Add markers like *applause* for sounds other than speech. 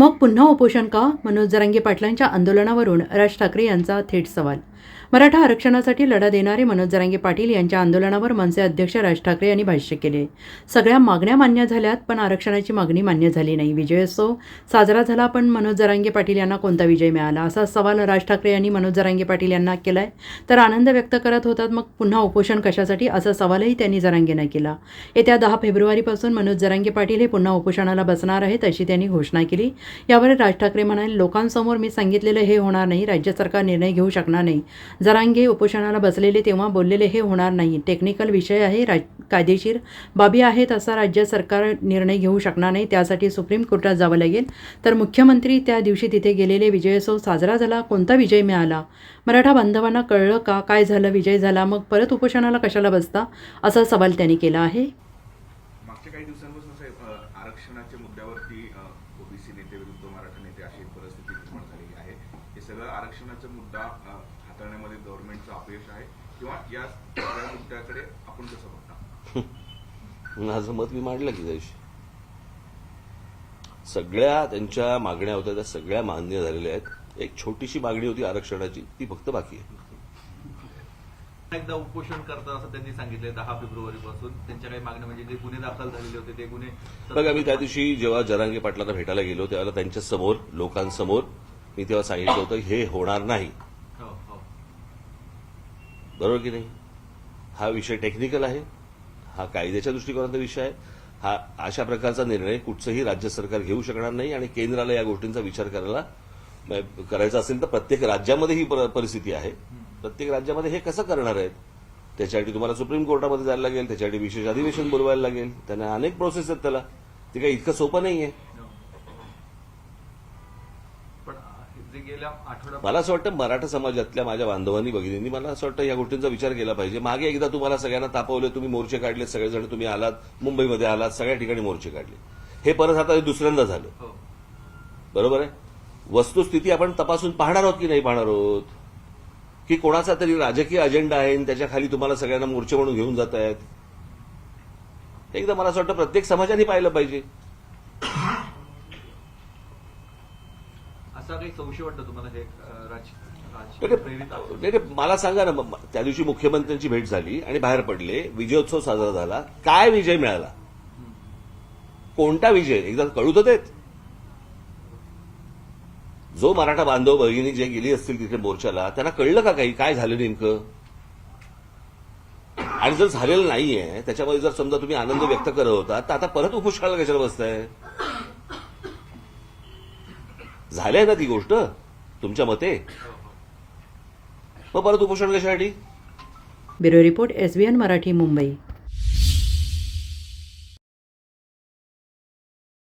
मग पुन्हा उपोषण का? मनोज जरांगे पाटलांच्या आंदोलनावरून राज ठाकरे यांचा थेट सवाल मराठा आरक्षणासाठी लढा देणारे मनोज जरांगे पाटील यांच्या आंदोलनावर मनसे अध्यक्ष राज ठाकरे यांनी भाष्य केले. सगळ्या मागण्या मान्य झाल्यात पण आरक्षणाची मागणी मान्य झाली नाही. विजयोत्सव साजरा झाला पण मनोज जरांगे पाटील यांना कोणता विजय मिळाला? असा सवाल राज ठाकरे यांनी मनोज जरांगे पाटील यांना केलाय. तर आनंद व्यक्त करत होतात मग पुन्हा उपोषण कशासाठी? असा सवालही त्यांनी जरांगेनं केला. येत्या दहा फेब्रुवारीपासून मनोज जरांगे पाटील हे पुन्हा उपोषणाला बसणार आहेत अशी त्यांनी घोषणा केली. यावर राज ठाकरे म्हणाले लोकांसमोर मी सांगितलेलं हे होणार नाही. राज्य सरकार निर्णय घेऊ शकणार नाही. जरांगे उपोषणाला बसलेले तेव्हा बोललेले हे होणार नाही. टेक्निकल विषय आहे राज कायदेशीर बाबी आहेत असा राज्य सरकार निर्णय घेऊ शकणार नाही त्यासाठी सुप्रीम कोर्टात जावं लागेल. तर मुख्यमंत्री त्या दिवशी तिथे गेलेले विजयोत्सव साजरा झाला कोणता विजय मिळाला? मराठा बांधवांना कळलं का? काय झालं? विजय झाला मग परत उपोषणाला कशाला बसता? असा सवाल त्यांनी केला आहे. आरक्षणाच्या मुद्द्यावरती ओबीसी नेते विरुद्ध मराठा नेते अशी परिस्थिती निर्माण झालेली आहे. हे सगळं आरक्षणाचा मुद्दा हाताळण्यामध्ये गव्हर्नमेंटचं अपयश आहे किंवा या सगळ्या मुद्द्याकडे आपण कसं बघता? *laughs* माझं मत मी मांडलं की त्याशी सगळ्या त्यांच्या मागण्या होत्या त्या सगळ्या मान्य झालेल्या आहेत. एक छोटीशी मागणी होती आरक्षणाची ती फक्त बाकी आहे. एकदा उपोषण करतात असं त्यांनी सांगितलंय दहा फेब्रुवारी पासून त्यांच्या काही मागण्या म्हणजे जे गुन्हे दाखल झालेले होते ते गुन्हे बघा मी त्या दिवशी जेव्हा जरांगे पाटलांना भेटायला गेलो त्यावेळेला त्यांच्यासमोर लोकांसमोर मी तेव्हा सांगितलं होतं हे होणार नाही. हो, हो. बरोबर की नाही? हा विषय टेक्निकल आहे. हा कायद्याच्या दृष्टिकोनाचा विषय आहे. हा अशा प्रकारचा निर्णय कुठचंही राज्य सरकार घेऊ शकणार नाही आणि केंद्राला या गोष्टींचा विचार करायला करायचा असेल तर प्रत्येक राज्यामध्ये ही पर- परिस्थिती आहे. प्रत्येक राज्यामध्ये हे कसं करणार आहेत? त्याच्यासाठी तुम्हाला सुप्रीम कोर्टामध्ये जायला लागेल त्याच्यासाठी विशेष अधिवेशन बोलवायला लागेल. त्यांना अनेक प्रोसेस आहेत त्याला. ते काही इतकं सोपं नाहीये. मला असं वाटतं मराठा समाजातल्या माझ्या बांधवांनी भगिनींनी मला असं वाटतं या गोष्टींचा विचार केला पाहिजे. मागे एकदा तुम्हाला सगळ्यांना तापवले तुम्ही मोर्चे काढले सगळेजण तुम्ही आलात मुंबईमध्ये आलात सगळ्या ठिकाणी मोर्चे काढले. हे परत आता दुसऱ्यांदा झालं. हो. बरोबर आहे? वस्तुस्थिती आपण तपासून पाहणार आहोत की नाही पाहणार आहोत? की कोणाचा तरी राजकीय अजेंडा आहे आणि त्याच्याखाली तुम्हाला सगळ्यांना मोर्चे म्हणून घेऊन जात आहेत. एकदा मला असं वाटतं प्रत्येक समाजाने पाहिलं पाहिजे. असा काही संशय वाटतं तुम्हाला हे नाही, मला सांगा ना त्या दिवशी मुख्यमंत्र्यांची भेट झाली आणि बाहेर पडले विजयोत्सव साजरा झाला काय विजय मिळाला? कोणता विजय? एकदा कळू तर देत. जो मराठा बांधव भगिनी जे गेली असतील तिथे मोर्चाला त्यांना कळलं का काही? काय झालं नेमकं? आणि जर झालेलं नाहीये त्याच्यामध्ये जर समजा तुम्ही आनंद व्यक्त करत होता तर आता परत उपोषणाला कशाला बसताय? झालंय ना ती गोष्ट? तुमच्या मते? हो, मग परत उपोषण कशासाठी? Bureau report SBN Marathi Mumbai.